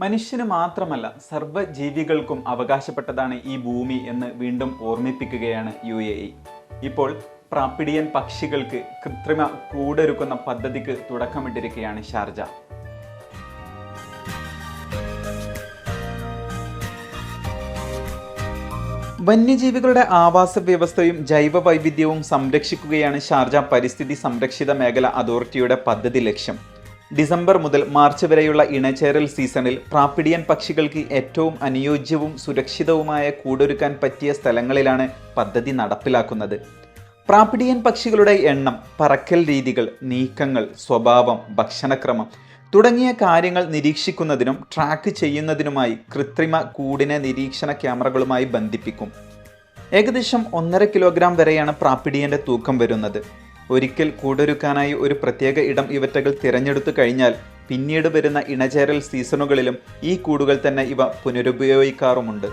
മനുഷ്യന് മാത്രമല്ല സർവജീവികൾക്കും അവകാശപ്പെട്ടതാണ് ഈ ഭൂമി എന്ന് വീണ്ടും ഓർമ്മിപ്പിക്കുകയാണ് യു എ ഇ. ഇപ്പോൾ പ്രാപ്പിഡിയൻ പക്ഷികൾക്ക് കൃത്രിമ കൂടൊരുക്കുന്ന പദ്ധതിക്ക് തുടക്കമിട്ടിരിക്കുകയാണ് ഷാർജ. വന്യജീവികളുടെ ആവാസ വ്യവസ്ഥയും ജൈവ വൈവിധ്യവും സംരക്ഷിക്കുകയാണ് ഷാർജ പരിസ്ഥിതി സംരക്ഷിത മേഖല അതോറിറ്റിയുടെ പദ്ധതി ലക്ഷ്യം. ഡിസംബർ മുതൽ മാർച്ച് വരെയുള്ള ഇണചേരൽ സീസണിൽ പ്രാപ്പിഡിയൻ പക്ഷികൾക്ക് ഏറ്റവും അനുയോജ്യവും സുരക്ഷിതവുമായ കൂടൊരുക്കാൻ പറ്റിയ സ്ഥലങ്ങളിലാണ് പദ്ധതി നടപ്പിലാക്കുന്നത്. പ്രാപ്പിഡിയൻ പക്ഷികളുടെ എണ്ണം പറക്കൽ രീതികൾ നീക്കങ്ങൾ സ്വഭാവം ഭക്ഷണക്രമം തുടങ്ങിയ കാര്യങ്ങൾ നിരീക്ഷിക്കുന്നതിനും ട്രാക്ക് ചെയ്യുന്നതിനുമായി കൃത്രിമ കൂടിനെ നിരീക്ഷണ ക്യാമറകളുമായി ബന്ധിപ്പിക്കും. ഏകദേശം ഒന്നര കിലോഗ്രാം വരെയാണ് പ്രാപ്പിടിയന്റെ തൂക്കം വരുന്നത്. ഒരിക്കൽ കൂടൊരുക്കാനായി ഒരു പ്രത്യേക ഇടം ഇവറ്റകൾ തിരഞ്ഞെടുത്തു കഴിഞ്ഞാൽ പിന്നീട് വരുന്ന ഇണചേരൽ സീസണുകളിലും ഈ കൂടുകൾ തന്നെ ഇവ പുനരുപയോഗിക്കാറുമുണ്ട്.